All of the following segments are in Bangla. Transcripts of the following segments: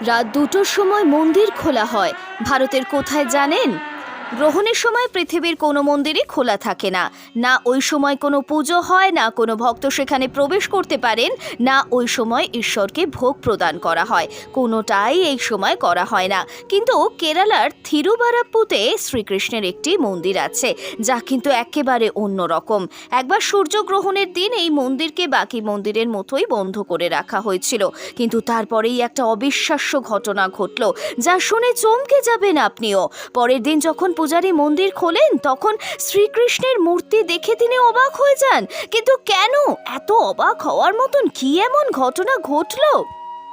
রাত দুটোর সময় মন্দির খোলা হয়। ভারতের কোথায় জানেন? গ্রহণের সময় পৃথিবীর কোনো মন্দিরই খোলা থাকে না। না ওই সময় কোনো পুজো হয়, না কোনো ভক্ত সেখানে প্রবেশ করতে পারেন, না ওই সময় ঈশ্বরকে ভোগ প্রদান করা হয়। কোনোটাই এই সময় করা হয় না। কিন্তু কেরালার থিরুবারাপ্পুতে শ্রীকৃষ্ণের একটি মন্দির আছে, যা কিন্তু একেবারে অন্যরকম একবার সূর্যগ্রহণের দিন এই মন্দিরকে বাকি মন্দিরের মতোই বন্ধ করে রাখা হয়েছিল। কিন্তু তারপরেই একটা অবিশ্বাস্য ঘটনা ঘটল, যা শুনে চমকে যাবেন আপনিও। পরের দিন যখন পূজারী মন্দির খোলেন, তখন শ্রীকৃষ্ণের মূর্তি দেখে তিনি অবাক হয়ে যান। কিন্তু কেন? এত অবাক হওয়ার মতন কি এমন ঘটনা ঘটলো?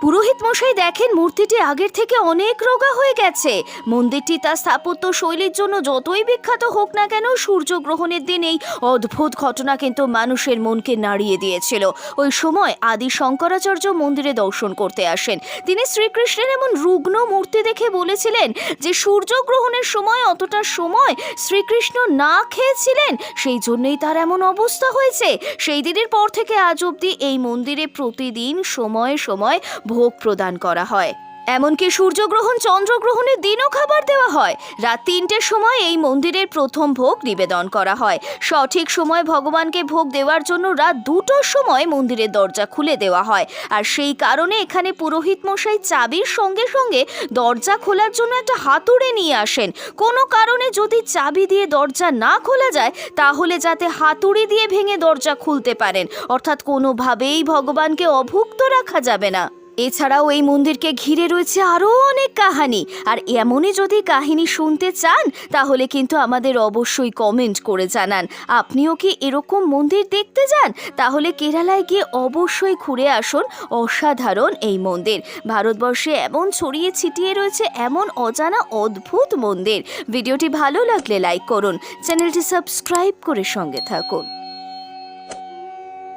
পুরোহিত মশাই দেখেন মূর্তিটি আগের থেকে অনেক রোগা হয়ে গেছে। মন্দিরটি তার স্থাপত্য শৈলীর জন্য যতই বিখ্যাত হোক না কেন, সূর্যগ্রহণের দিন এই অদ্ভুত ঘটনা কিন্তু মানুষের মনকে নাড়িয়ে দিয়েছিল। ওই সময় আদি শঙ্করাচার্য মন্দিরে দর্শন করতে আসেন। তিনি শ্রীকৃষ্ণের এমন রুগ্ন মূর্তি দেখে বলেছিলেন যে, সূর্যগ্রহণের সময় অতটা সময় শ্রীকৃষ্ণ না খেয়েছিলেন, সেই জন্যই তার এমন অবস্থা হয়েছে। সেই দিনের পর থেকে আজ অবধি এই মন্দিরে প্রতিদিন সময়ে সময় ভোগ প্রদান করা হয়। এমনকি সূর্যগ্রহণ, চন্দ্রগ্রহণের দিনও খাবার দেওয়া হয়। রাত তিনটের সময় এই মন্দিরের প্রথম ভোগ নিবেদন করা হয়। সঠিক সময় ভগবানকে ভোগ দেওয়ার জন্য রাত দুটোর সময় মন্দিরের দরজা খুলে দেওয়া হয়। আর সেই কারণে এখানে পুরোহিত মশাই চাবির সঙ্গে সঙ্গে দরজা খোলার জন্য একটা হাতুড়ে নিয়ে আসেন। কোনো কারণে যদি চাবি দিয়ে দরজা না খোলা যায়, তাহলে যাতে হাতুড়ি দিয়ে ভেঙে দরজা খুলতে পারেন। অর্থাৎ কোনোভাবেই ভগবানকে অভুক্ত রাখা যাবে না। এছাড়াও এই মন্দিরকে ঘিরে রয়েছে আরও অনেক কাহানি। আর এমনই যদি কাহিনী শুনতে চান, তাহলে কিন্তু আমাদের অবশ্যই কমেন্ট করে জানান। আপনিও কি এরকম মন্দির দেখতে যান? তাহলে কেরালায় গিয়ে অবশ্যই ঘুরে আসুন অসাধারণ এই মন্দির। ভারতবর্ষে এমন ছড়িয়ে ছিটিয়ে রয়েছে এমন অজানা অদ্ভুত মন্দির। ভিডিওটি ভালো লাগলে লাইক করুন। চ্যানেলটি সাবস্ক্রাইব করে সঙ্গে থাকুন।